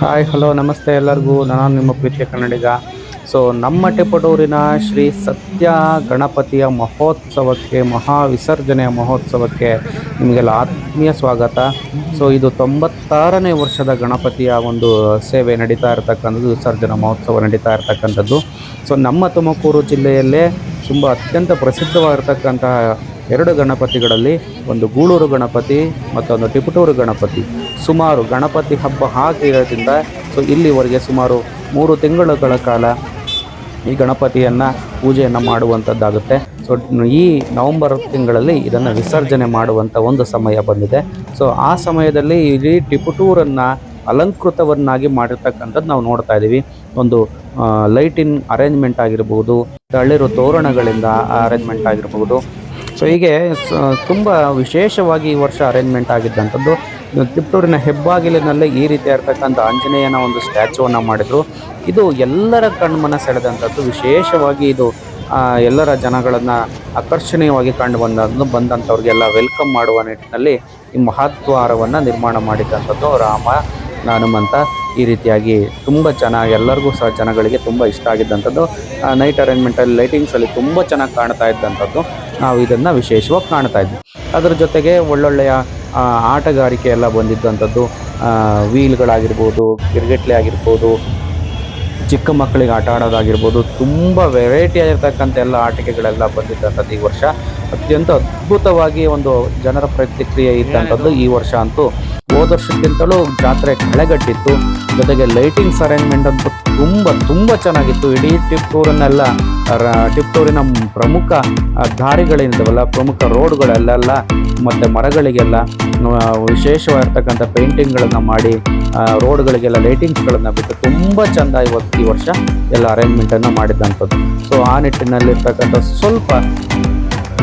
Hi, hello, ನಮಸ್ತೆ ಎಲ್ಲರಿಗೂ. ನಾನು ನಿಮ್ಮ ಪ್ರೀತಿಯ ಕನ್ನಡಿಗ. ಸೊ, ನಮ್ಮ ಟೆಪಡೂರಿನ ಶ್ರೀ ಸತ್ಯ ಗಣಪತಿಯ ಮಹೋತ್ಸವಕ್ಕೆ, ಮಹಾ ವಿಸರ್ಜನೆಯ ಮಹೋತ್ಸವಕ್ಕೆ ನಿಮಗೆಲ್ಲ ಆತ್ಮೀಯ ಸ್ವಾಗತ. ಸೊ, ಇದು ತೊಂಬತ್ತಾರನೇ ವರ್ಷದ ಗಣಪತಿಯ ಒಂದು ಸೇವೆ ನಡೀತಾ ಇರತಕ್ಕಂಥದ್ದು, ವಿಸರ್ಜನಾ ಮಹೋತ್ಸವ ನಡೀತಾ ಇರತಕ್ಕಂಥದ್ದು. ಸೊ, ನಮ್ಮ ತುಮಕೂರು ಜಿಲ್ಲೆಯಲ್ಲೇ ತುಂಬ ಅತ್ಯಂತ ಪ್ರಸಿದ್ಧವಾಗಿರ್ತಕ್ಕಂತಹ ಎರಡು ಗಣಪತಿಗಳಲ್ಲಿ ಒಂದು ಗೂಳೂರು ಗಣಪತಿ ಮತ್ತೊಂದು ಟಿಪಟೂರು ಗಣಪತಿ. ಸುಮಾರು ಗಣಪತಿ ಹಬ್ಬ ಆಗಿರೋದ್ರಿಂದ ಸೊ ಇಲ್ಲಿವರೆಗೆ ಸುಮಾರು ಮೂರು ತಿಂಗಳುಗಳ ಕಾಲ ಈ ಗಣಪತಿಯನ್ನು ಪೂಜೆಯನ್ನು ಮಾಡುವಂಥದ್ದಾಗುತ್ತೆ. ಸೊ ಈ ನವಂಬರ್ ತಿಂಗಳಲ್ಲಿ ಇದನ್ನು ವಿಸರ್ಜನೆ ಮಾಡುವಂಥ ಒಂದು ಸಮಯ ಬಂದಿದೆ. ಸೊ ಆ ಸಮಯದಲ್ಲಿ ಇಲ್ಲಿ ಟಿಪುಟೂರನ್ನು ಅಲಂಕೃತವನ್ನಾಗಿ ಮಾಡಿರ್ತಕ್ಕಂಥದ್ದು ನಾವು ನೋಡ್ತಾ ಇದ್ದೀವಿ. ಒಂದು ಲೈಟಿನ್ ಅರೇಂಜ್ಮೆಂಟ್ ಆಗಿರ್ಬೋದು ತಳಿರು ತೋರಣಗಳಿಂದ ಅರೇಂಜ್ಮೆಂಟ್ ಆಗಿರ್ಬೋದು ಸೊ ಹೀಗೆ ತುಂಬ ವಿಶೇಷವಾಗಿ ಈ ವರ್ಷ ಅರೇಂಜ್ಮೆಂಟ್ ಆಗಿದ್ದಂಥದ್ದು. ತಿಪ್ಟೂರಿನ ಹೆಬ್ಬಾಗಿಲಿನಲ್ಲೇ ಈ ರೀತಿ ಇರ್ತಕ್ಕಂಥ ಆಂಜನೇಯನ ಒಂದು ಸ್ಟ್ಯಾಚುವನ್ನು ಮಾಡಿದರು. ಇದು ಎಲ್ಲರ ಕಣ್ಮನ ಸೆಳೆದಂಥದ್ದು. ವಿಶೇಷವಾಗಿ ಇದು ಎಲ್ಲರ ಜನಗಳನ್ನು ಆಕರ್ಷಣೀಯವಾಗಿ ಕಂಡು ಬಂದದ್ದು ಬಂದಂಥವ್ರಿಗೆಲ್ಲ ವೆಲ್ಕಮ್ ಮಾಡುವ ನಿಟ್ಟಿನಲ್ಲಿ ಈ ಮಹಾದ್ವಾರವನ್ನು ನಿರ್ಮಾಣ ಮಾಡಿದ್ದಂಥದ್ದು ರಾಮ, ಹನುಮಂತ ಈ ರೀತಿಯಾಗಿ ತುಂಬ ಚೆನ್ನಾಗಿ ಎಲ್ಲರಿಗೂ ಸಹ ಜನಗಳಿಗೆ ತುಂಬ ಇಷ್ಟ ಆಗಿದ್ದಂಥದ್ದು. ನೈಟ್ ಅರೇಂಜ್ಮೆಂಟಲ್ಲಿ ಲೈಟಿಂಗ್ಸಲ್ಲಿ ತುಂಬ ಚೆನ್ನಾಗಿ ಕಾಣ್ತಾ ಇದ್ದಂಥದ್ದು. ನಾವು ಇದನ್ನು ವಿಶೇಷವಾಗಿ ಕಾಣ್ತಾ ಇದ್ವಿ. ಅದರ ಜೊತೆಗೆ ಒಳ್ಳೊಳ್ಳೆಯ ಆಟಗಾರಿಕೆ ಎಲ್ಲ ಬಂದಿದ್ದಂಥದ್ದು ವೀಲ್ಗಳಾಗಿರ್ಬೋದು ಗಿರ್ಗೆಟ್ಲೆ ಆಗಿರ್ಬೋದು, ಚಿಕ್ಕ ಮಕ್ಕಳಿಗೆ ಆಟ ಆಡೋದಾಗಿರ್ಬೋದು, ತುಂಬ ವೆರೈಟಿ ಆಗಿರ್ತಕ್ಕಂಥ ಎಲ್ಲ ಆಟಿಕೆಗಳೆಲ್ಲ ಬಂದಿದ್ದಂಥದ್ದು ಈ ವರ್ಷ. ಅತ್ಯಂತ ಅದ್ಭುತವಾಗಿ ಒಂದು ಜನರ ಪ್ರತಿಕ್ರಿಯೆ ಇದ್ದಂಥದ್ದು ಈ ವರ್ಷ ಅಂತೂ. ಹೋದ ವರ್ಷಕ್ಕಿಂತಲೂ ಜಾತ್ರೆ ಕಳೆಗಟ್ಟಿತ್ತು. ಜೊತೆಗೆ ಲೈಟಿಂಗ್ಸ್ ಅರೇಂಜ್ಮೆಂಟ್ ಅಂತೂ ತುಂಬ ತುಂಬ ಚೆನ್ನಾಗಿತ್ತು. ಇಡೀ ಟಿಪ್ಟೂರನ್ನೆಲ್ಲ ರ- ಟಿಪ್ಟೂರಿನ ಪ್ರಮುಖ ದಾರಿಗಳೇನಿದವಲ್ಲ ಪ್ರಮುಖ ರೋಡ್ಗಳಲ್ಲೆಲ್ಲ, ಮತ್ತು ಮರಗಳಿಗೆಲ್ಲ ವಿಶೇಷವಾಗಿರ್ತಕ್ಕಂಥ ಪೇಂಟಿಂಗ್ಗಳನ್ನು ಮಾಡಿ ರೋಡ್ಗಳಿಗೆಲ್ಲ ಲೈಟಿಂಗ್ಸ್ಗಳನ್ನು ಬಿಟ್ಟು ತುಂಬ ಚೆಂದ ಇವತ್ತು ಈ ವರ್ಷ ಎಲ್ಲ ಅರೇಂಜ್ಮೆಂಟನ್ನು ಮಾಡಿದ್ದಂಥದ್ದು ಸೊ ಆ ನಿಟ್ಟಿನಲ್ಲಿರ್ತಕ್ಕಂಥ ಸ್ವಲ್ಪ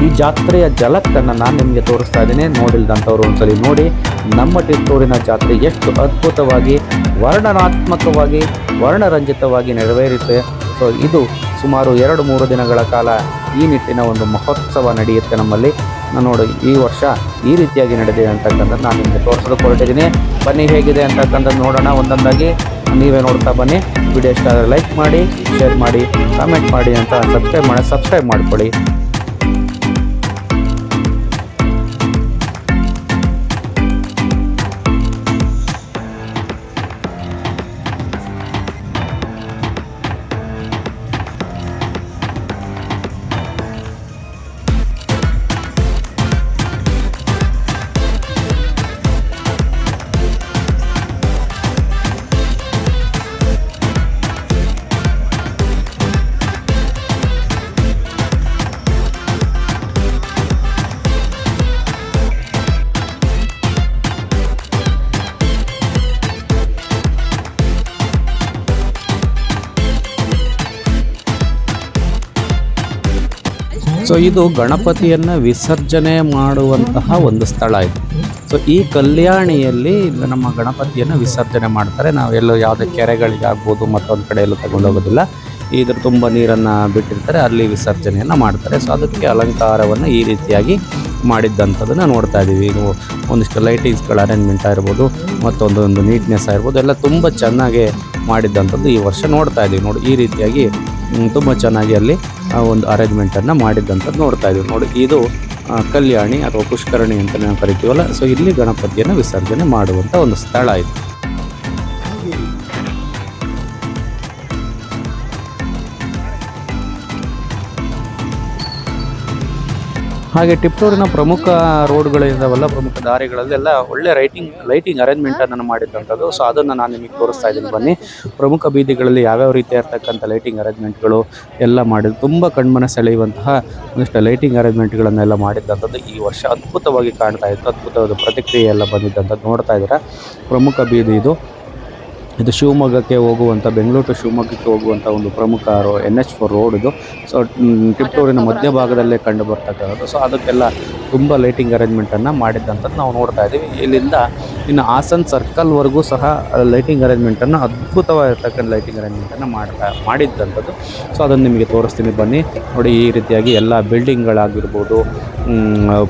ಈ ಜಾತ್ರೆಯ ಜಲಕ್ಕನ್ನು ನಾನು ನಿಮಗೆ ತೋರಿಸ್ತಾ ಇದ್ದೀನಿ. ನೋಡಿಲ್ದಂಥವ್ರು ಒಂದ್ಸಲಿ ನೋಡಿ, ನಮ್ಮ ಟಿಪ್ಪೂರಿನ ಜಾತ್ರೆ ಎಷ್ಟು ಅದ್ಭುತವಾಗಿ, ವರ್ಣನಾತ್ಮಕವಾಗಿ, ವರ್ಣರಂಜಿತವಾಗಿ ನೆರವೇರಿತೆ. ಸೊ ಇದು ಸುಮಾರು ಎರಡು ಮೂರು ದಿನಗಳ ಕಾಲ ಈ ನಿಟ್ಟಿನ ಒಂದು ಮಹೋತ್ಸವ ನಡೆಯುತ್ತೆ ನಮ್ಮಲ್ಲಿ. ನೋಡಿ, ಈ ವರ್ಷ ಈ ರೀತಿಯಾಗಿ ನಡೆದಿದೆ ಅಂತಕ್ಕಂಥದ್ದು ನಾನು ನಿಮಗೆ ತೋರಿಸೋದಕ್ಕೆ ಹೊರಟಿದ್ದೀನಿ. ಬನ್ನಿ ಹೇಗಿದೆ ಅಂತಕ್ಕಂಥದ್ದು ನೋಡೋಣ. ಒಂದೊಂದಾಗಿ ನೀವೇ ನೋಡ್ತಾ ಬನ್ನಿ. ವಿಡಿಯೋ ಇಷ್ಟ ಲೈಕ್ ಮಾಡಿ, ಶೇರ್ ಮಾಡಿ, ಕಾಮೆಂಟ್ ಮಾಡಿ ಅಂತ ಸಬ್ಸ್ಕ್ರೈಬ್ ಮಾಡಿ, ಸಬ್ಸ್ಕ್ರೈಬ್ ಮಾಡ್ಕೊಳ್ಳಿ. ಸೊ ಇದು ಗಣಪತಿಯನ್ನು ವಿಸರ್ಜನೆ ಮಾಡುವಂತಹ ಒಂದು ಸ್ಥಳ ಇದು. ಸೊ ಈ ಕಲ್ಯಾಣಿಯಲ್ಲಿ ನಮ್ಮ ಗಣಪತಿಯನ್ನು ವಿಸರ್ಜನೆ ಮಾಡ್ತಾರೆ. ನಾವೆಲ್ಲೋ ಯಾವುದೇ ಕೆರೆಗಳಿಗಾಗ್ಬೋದು ಮತ್ತೊಂದು ಕಡೆ ಎಲ್ಲೂ ತಗೊಂಡೋಗೋದಿಲ್ಲ. ಇದ್ರ ತುಂಬ ನೀರನ್ನು ಬಿಟ್ಟಿರ್ತಾರೆ. ಅಲ್ಲಿ ವಿಸರ್ಜನೆಯನ್ನು ಮಾಡ್ತಾರೆ. ಸೊ ಅದಕ್ಕೆ ಅಲಂಕಾರವನ್ನು ಈ ರೀತಿಯಾಗಿ ಮಾಡಿದ್ದಂಥದ್ದನ್ನು ನೋಡ್ತಾ ಇದ್ದೀವಿ ಇದು ಒಂದಿಷ್ಟು ಲೈಟಿಂಗ್ಸ್ಗಳ ಅರೇಂಜ್ಮೆಂಟ್ ಆಗಿರ್ಬೋದು ಮತ್ತೊಂದೊಂದು ನೀಟ್ನೆಸ್ ಆಗಿರ್ಬೋದು, ಎಲ್ಲ ತುಂಬ ಚೆನ್ನಾಗಿ ಮಾಡಿದ್ದಂಥದ್ದು ಈ ವರ್ಷ ನೋಡ್ತಾ ಇದ್ದೀವಿ ನೋಡಿ, ಈ ರೀತಿಯಾಗಿ ತುಂಬ ಚೆನ್ನಾಗಿ ಅಲ್ಲಿ ಒಂದು ಅರೇಂಜ್ಮೆಂಟನ್ನು ಮಾಡಿದ್ದಂಥದ್ದು ನೋಡ್ತಾ ಇದ್ದೀವಿ. ನೋಡಿ, ಇದು ಕಲ್ಯಾಣಿ ಅಥವಾ ಪುಷ್ಕರಣಿ ಅಂತ ನಾವು ಕರಿತೀವಲ್ಲ ಸೊ ಇಲ್ಲಿ ಗಣಪತಿಯನ್ನು ವಿಸರ್ಜನೆ ಮಾಡುವಂಥ ಒಂದು ಸ್ಥಳ ಇದು. ಹಾಗೆ ಟಿಪ್ಟೂರಿನ ಪ್ರಮುಖ ರೋಡ್ಗಳಿದಾವಲ್ಲ ಪ್ರಮುಖ ದಾರಿಗಳಲ್ಲೆಲ್ಲ ಒಳ್ಳೆ ರೈಟಿಂಗ್ ಲೈಟಿಂಗ್ ಅರೇಂಜ್ಮೆಂಟನ್ನು ಮಾಡಿದಂಥದ್ದು. ಸೊ ಅದನ್ನು ನಾನು ನಿಮಗೆ ತೋರಿಸ್ತಾ ಇದ್ದೀನಿ. ಬನ್ನಿ. ಪ್ರಮುಖ ಬೀದಿಗಳಲ್ಲಿ ಯಾವ್ಯಾವ ರೀತಿಯಾಗಿರ್ತಕ್ಕಂಥ ಲೈಟಿಂಗ್ ಅರೇಂಜ್ಮೆಂಟ್ಗಳು ಎಲ್ಲ ಮಾಡಿದ್ದು ತುಂಬ ಕಣ್ಮನ ಸೆಳೆಯುವಂತಹ ಒಂದಿಷ್ಟು ಲೈಟಿಂಗ್ ಅರೇಂಜ್ಮೆಂಟ್ಗಳನ್ನೆಲ್ಲ ಮಾಡಿದ್ದಂಥದ್ದು ಈ ವರ್ಷ ಅದ್ಭುತವಾಗಿ ಕಾಣ್ತಾ ಇತ್ತು. ಅದ್ಭುತವಾದ ಪ್ರತಿಕ್ರಿಯೆ ಎಲ್ಲ ಬಂದಿದ್ದಂಥದ್ದು ನೋಡ್ತಾ ಇದ್ದೀರಾ. ಪ್ರಮುಖ ಬೀದಿ ಇದು. ಇದು ಶಿವಮೊಗ್ಗಕ್ಕೆ ಹೋಗುವಂಥ ಬೆಂಗಳೂರು ಟು ಶಿವಮೊಗ್ಗಕ್ಕೆ ಹೋಗುವಂಥ ಒಂದು ಪ್ರಮುಖ ರೋ ಎನ್ ಎಚ್ ಫೋರ್ ರೋಡ್ ಇದು. ಸೊ ಮಧ್ಯ ಮಧ್ಯಭಾಗದಲ್ಲೇ ಕಂಡು ಬರ್ತಕ್ಕಂಥದ್ದು. ಸೊ ಅದಕ್ಕೆಲ್ಲ ತುಂಬ ಲೈಟಿಂಗ್ ಅರೇಂಜ್ಮೆಂಟನ್ನು ಮಾಡಿದ್ದಂಥದ್ದು ನಾವು ನೋಡ್ತಾ ಇದ್ದೀವಿ. ಇಲ್ಲಿಂದ ಇನ್ನು ಹಾಸನ್ ಸರ್ಕಲ್ವರೆಗೂ ಸಹ ಲೈಟಿಂಗ್ ಅರೇಂಜ್ಮೆಂಟನ್ನು ಅದ್ಭುತವಾಗಿರ್ತಕ್ಕಂಥ ಲೈಟಿಂಗ್ ಅರೇಂಜ್ಮೆಂಟನ್ನು ಮಾಡ್ತಾ ಮಾಡಿದ್ದಂಥದ್ದು ಸೊ ಅದನ್ನು ನಿಮಗೆ ತೋರಿಸ್ತೀನಿ. ಬನ್ನಿ. ನೋಡಿ, ಈ ರೀತಿಯಾಗಿ ಎಲ್ಲ ಬಿಲ್ಡಿಂಗ್ಗಳಾಗಿರ್ಬೋದು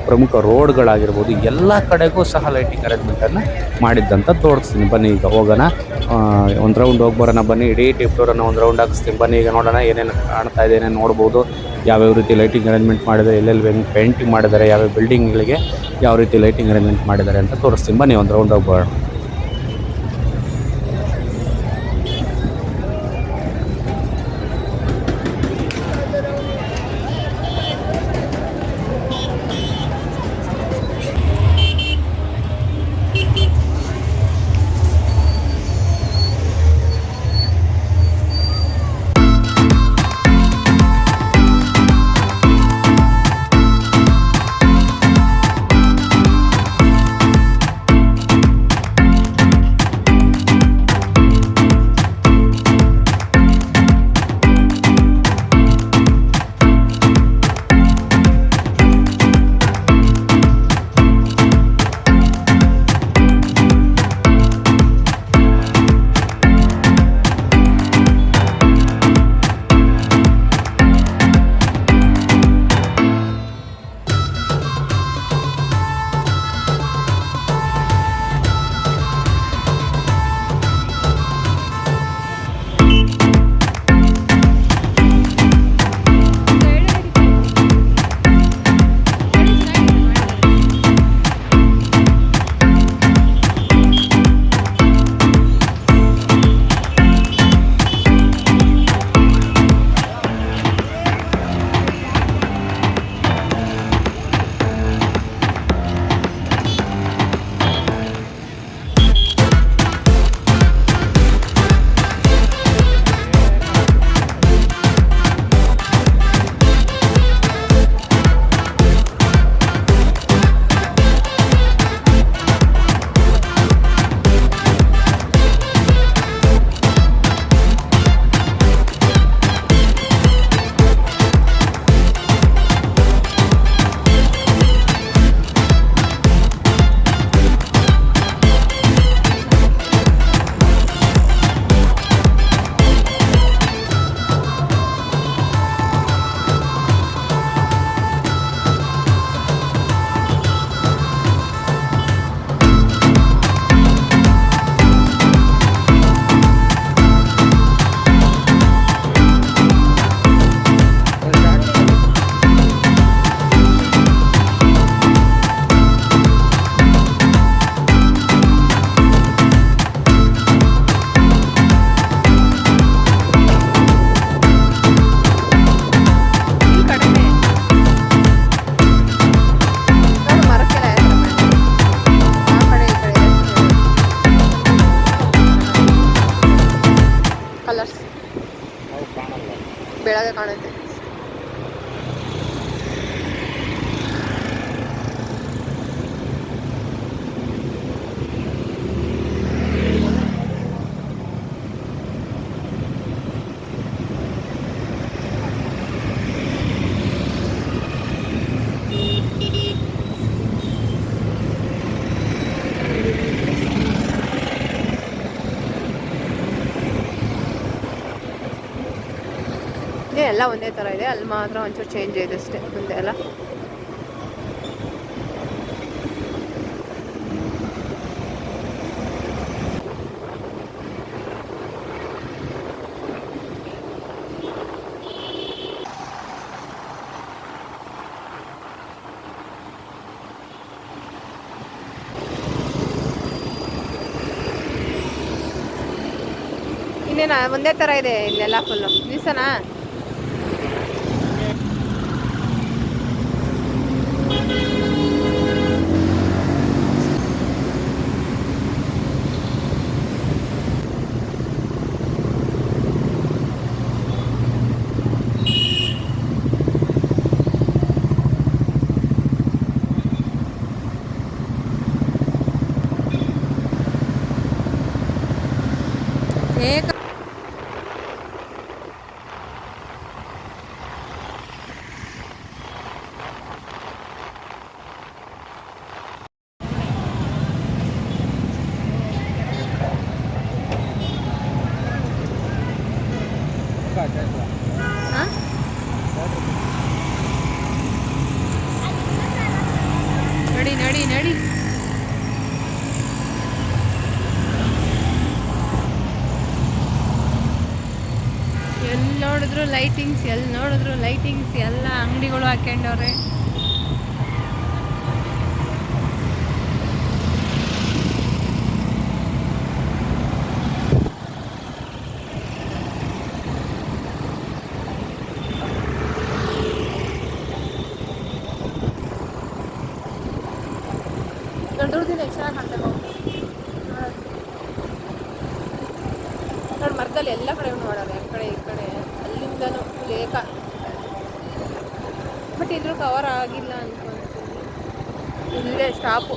ಪ್ರಮುಖ ರೋಡ್ಗಳಾಗಿರ್ಬೋದು ಎಲ್ಲ ಕಡೆಗೂ ಸಹ ಲೈಟಿಂಗ್ ಅರೇಂಜ್ಮೆಂಟನ್ನು ಮಾಡಿದ್ದಂತ ತೋರಿಸ್ತೀನಿ. ಬನ್ನಿ, ಈಗ ಹೋಗೋಣ. ಒಂದು ರೌಂಡ್ ಹೋಗಿ ಬರೋಣ. ಬನ್ನಿ. ಇಡೀ ಟಿಪ್ ಟೂರನ್ನು ಒಂದು ರೌಂಡ್ ಹಾಕಿಸ್ತೀನಿ. ಬನ್ನಿ, ಈಗ ನೋಡೋಣ ಏನೇನು ಕಾಣ್ತಾ ಇದೆ, ಏನೇನು ನೋಡ್ಬೋದು. ಯಾವ್ಯಾವ ರೀತಿ ಲೈಟಿಂಗ್ ಅರೇಂಜ್ಮೆಂಟ್ ಮಾಡಿದ್ದಾರೆ, ಎಲ್ಲೆಲ್ಲಿ ಪೇಂಟಿಂಗ್ ಮಾಡಿದ್ದಾರೆ, ಯಾವ್ಯಾವ ಬಿಲ್ಡಿಂಗ್ಗಳಿಗೆ ಯಾವ ರೀತಿ ಲೈಟಿಂಗ್ ಅರೇಂಜ್ಮೆಂಟ್ ಮಾಡಿದ್ದಾರೆ ಅಂತ ತೋರಿಸ್ತೀನಿ. ಬನ್ನಿ ಒಂದು ರೌಂಡ್ ಹೋಗಿ ಬರೋಣ ಕಲರ್ಸ್ ಬೆಳಗ್ಗೆ ಕಾಣುತ್ತೆ ಎಲ್ಲ ಒಂದೇ ಥರ ಇದೆ. ಅಲ್ಲಿ ಮಾತ್ರ ಒಂಚೂರು ಚೇಂಜ್ ಇದೆ ಅಷ್ಟೇ ಮುಂದೆ ಎಲ್ಲ. ಇನ್ನೇನಾ? ಒಂದೇ ಥರ ಇದೆ ಇಲ್ಲೆಲ್ಲ ಫುಲ್ಲು ನಿಲ್ಸನಾ అనేక ಎಲ್ಲಿ ನೋಡಿದ್ರು ಲೈಟಿಂಗ್ಸ್ ಎಲ್ಲಿ ನೋಡಿದ್ರು ಲೈಟಿಂಗ್ಸ್ ಎಲ್ಲ ಅಂಗಡಿಗಳು ಹಾಕೊಂಡವ್ರೆ ದೊಡ್ಡ ದಿನ ಚೆನ್ನಾಗಿ ಕಾಣ್ತೇವೆ ಮರದಲ್ಲಿ ಎಲ್ಲ ಕಡೆ ಮಾಡೋರು ಆ ಕಡೆ, ಈ ಕಡೆ. ಅಲ್ಲಿಂದನೂ ಲೇಖ. ಬಟ್ ಇದ್ರೂ ಕವರ್ ಆಗಿಲ್ಲ ಅನ್ಕೊಂತೀನಿ ಇಲ್ಲೇ ಸ್ಟಾಪು